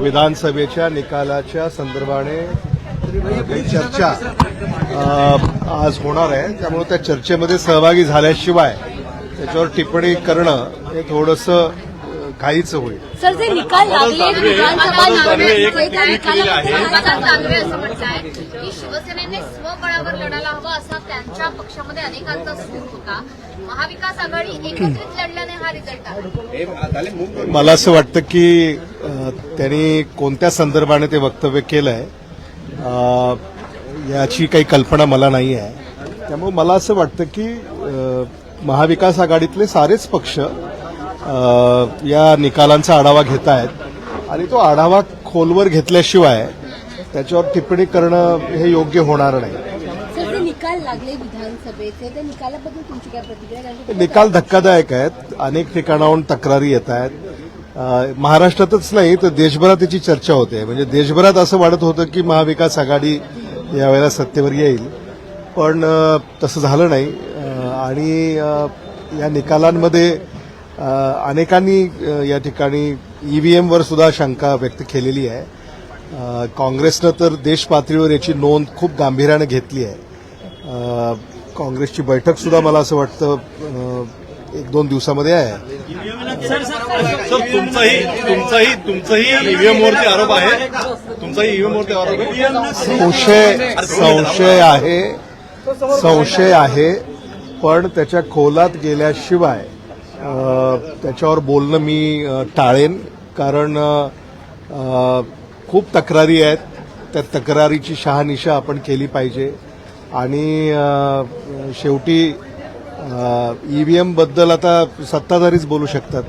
विधानसभेच्या निकालाच्या संदर्भाने काही चर्चा आज होणार आहे. त्यामुळे त्या चर्चेमध्ये सहभागी झाल्याशिवाय त्याच्यावर टिप्पणी करणं हे थोडंसं घाईचं होईल. सर जे निकाल लागले विधानसभा दानवे असं की शिवसेनेने स्वबळावर लढायला हवं असा त्यांच्या पक्षामध्ये अनेकांचा सूर होता. महाविकास आघाडी एकत्रित लढल्याने हा रिझल्ट आला. मला असं वाटतं की त्यांनी कोणत्या संदर्भाने ते वक्तव्य केलं आहे याची काही कल्पना मला नाही आहे. त्यामुळे मला असं वाटतं की महाविकास आघाडीतले सारेच पक्ष या निकालांचा आढावा घेत आहेत आणि तो आढावा खोलवर घेतल्याशिवाय त्याच्यावर टिप्पणी करणं हे योग्य होणार नाही. निकाल लागले विधानसभेचे. त्या निकालाबद्दल तुमची काय प्रतिक्रिया? कारण की निकाल धक्कादायक आहेत. अनेक ठिकाणाहून तक्रारी येत आहेत. महाराष्ट्रातच नाही तर देशभरात त्याची चर्चा होते. म्हणजे देशभरात असं वाटत होतं की महाविकास आघाडी यावेळेला सत्तेवर येईल. पण तसं झालं नाही. आणि या निकालांमध्ये अनेकांनी या ठिकाणी ईव्हीएमवर सुद्धा शंका व्यक्त केलेली आहे. काँग्रेसनं तर देश पातळीवर याची नोंद खूप गांभीर्यानं घेतली आहे. काँग्रेसची बैठक सुद्धा मला असं वाटतं एक दोन दिवसामध्ये आहे. सर तुमचाही तुमचाही तुमचाही ईव्हीएम वरती आरोप आहे. तुमचाही ईव्हीएम वरती आरोप आहे. संशय संशय आहे. संशय आहे. पण त्याच्या खोलात गेल्याशिवाय त्याच्यावर बोलणं मी टाळेन. कारण खूप तक्रारी आहेत. त्या तक्रारीची शहानिशा आपण केली पाहिजे. आणि शेवटी ईव्हीएमबद्दल आता सत्ताधारीच बोलू शकतात.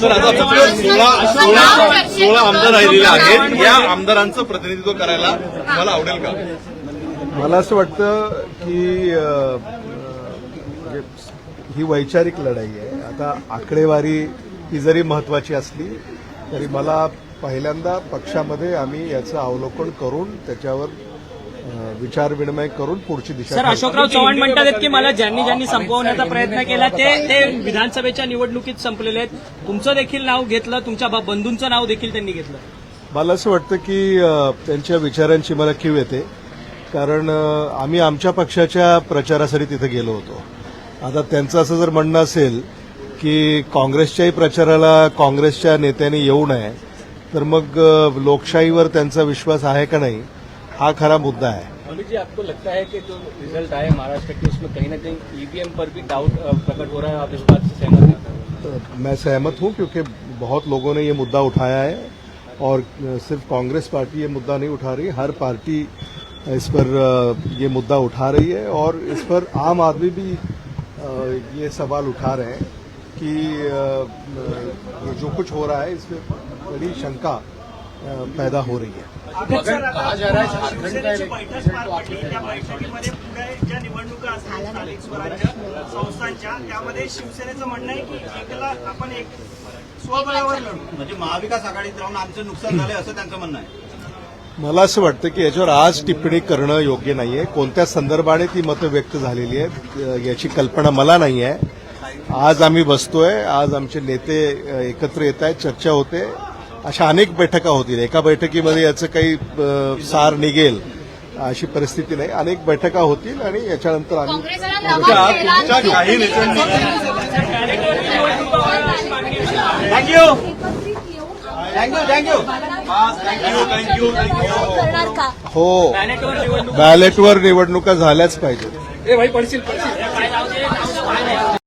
सर आता आपल्याकडे सोळा आमदार राहिलेले आहेत. या आमदारांचं प्रतिनिधित्व करायला मला आवडेल का? मला असं वाटतं की म्हणजे ही वैचारिक लढाई आहे. आता आकडेवारी ही जरी महत्वाची असली तरी मला पहिल्यांदा पक्षामध्ये आम्ही याचं अवलोकन करून त्याच्यावर अ, विचारविनिमय करून पुढची दिशा सर. अशोकराव चव्हाण म्हणतात की मला ज्यांनी ज्यांनी संपवण्याचा प्रयत्न केला ते ते विधानसभेच्या निवडणुकीत संपलेले आहेत. तुमचं देखील नाव घेतलं तुमच्या बंधूंचं नाव देखील त्यांनी घेतलं. मला असं वाटतं की त्यांच्या विचारांची मला कीव येते. कारण आम्ही आमच्या पक्षाच्या प्रचारासाठी तिथे गेलो होतो. आता त्यांचं असं जर म्हणणं असेल की काँग्रेसच्याही प्रचाराला काँग्रेसच्या नेत्यांनी येऊ नये तर मग लोकशाहीवर त्यांचा विश्वास आहे का नाही हा खरा मुद्दा है अमित जी आपको लगता है कि जो रिजल्ट आए महाराष्ट्र के उसमें कहीं ना कहीं ईवीएम पर भी डाउट प्रकट हो रहा है? आप इस बात से सहमत हैं? मैं सहमत हूं क्योंकि बहुत लोगों ने ये मुद्दा उठाया है और सिर्फ कांग्रेस पार्टी ये मुद्दा नहीं उठा रही हर पार्टी इस पर ये मुद्दा उठा रही है और इस पर आम आदमी भी ये सवाल उठा रहे हैं कि जो कुछ हो रहा है इसमें बड़ी शंका पैदा हो रही है। ज्या निवडणुका असतील स्थानिक स्वराज्य संस्थांच्या त्यामध्ये शिवसेनेचं म्हणणं आहे की एकला आपण एक स्वबळावर लढू म्हणजे महाविकास आघाडीत राहून आमचं नुकसान झालंय असं त्यांचं म्हणणं आहे. मला असं वाटतं की याच्यावर आज टिप्पणी करणं योग्य नाहीये. कोणत्या संदर्भाने ती मतं व्यक्त झालेली आहेत याची कल्पना मला नाही आहे आज आम्ही बसतोय आज आमचे नेते एकत्र येत आहेत चर्चा होते. अशा अनेक बैठका होतील. एका बैठकीमध्ये याचं काही सार निघेल अशी परिस्थिती नाही. अनेक बैठका होतील आणि याच्यानंतर आम्ही काही thank you thank you thank you thank you thank you thank you करणार का हो. बॅलेटवर निवडणूक झाल्याच ए भाई पडशील पडशील.